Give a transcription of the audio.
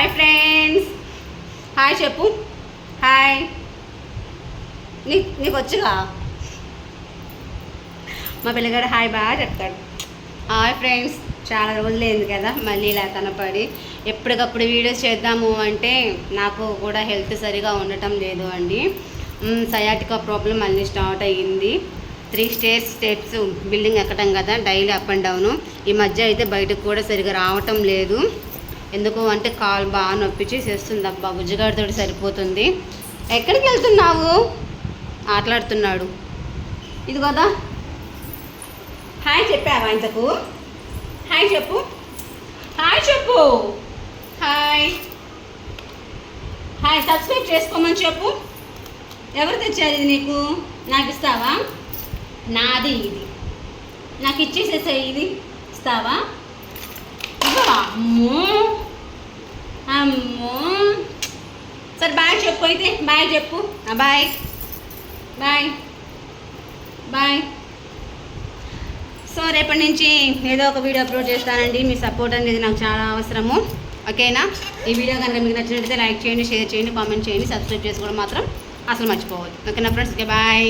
Hi friends hi చెప్పు hi నీ నీకు వచ్చుగా మా పిల్లగాడు హాయ్ బాగా చెప్తాడు. హాయ్ ఫ్రెండ్స్ చాలా రోజులైంది కదా మళ్ళీ ఇలా కనపడి ఎప్పటికప్పుడు వీడియోస్ చేద్దాము అంటే నాకు కూడా హెల్త్ సరిగా ఉండటం లేదు అండి. సయాటికా ప్రాబ్లం మళ్ళీ స్టార్ట్ అయ్యింది. త్రీ స్టేర్స్ స్టెప్స్ బిల్డింగ్ ఎక్కడం కదా డైలీ అప్ అండ్ డౌను ఈ మధ్య అయితే బయటకు కూడా సరిగా రావటం లేదు. ఎందుకు అంటే కాలు బాగా నొప్పి చేసేస్తుంది అబ్బా బుజ్జిగాడితో సరిపోతుంది. ఎక్కడికి వెళ్తున్నావు? ఆటలాడుతున్నాడు. ఇది కదా. హాయ్ చెప్పావా ఇంతకు? హాయ్ చెప్పు. హాయ్ చెప్పు. హాయ్. హాయ్ సబ్స్క్రైబ్ చేసుకోమని చెప్పు. ఎవరు తెచ్చారు ఇది నీకు? నాకు ఇస్తావా? నాది ఇది. నాకు ఇచ్చేసేసే ఇది. ఇస్తావా? అమ్మో సరే బాయ్ చెప్పు అయితే బాయ్ చెప్పు. బాయ్. బాయ్. బాయ్. సో రేపటి నుంచి ఏదో ఒక వీడియో అప్లోడ్ చేస్తానండి. మీ సపోర్ట్ అనేది నాకు చాలా అవసరము. ఓకేనా? ఈ వీడియో కనుక మీకు నచ్చినట్లయితే లైక్ చేయండి షేర్ చేయండి కామెంట్ చేయండి సబ్స్క్రైబ్ చేసుకోవడం మాత్రం అసలు మర్చిపోవద్దు. ఓకేనా ఫ్రెండ్స్? Okay bye.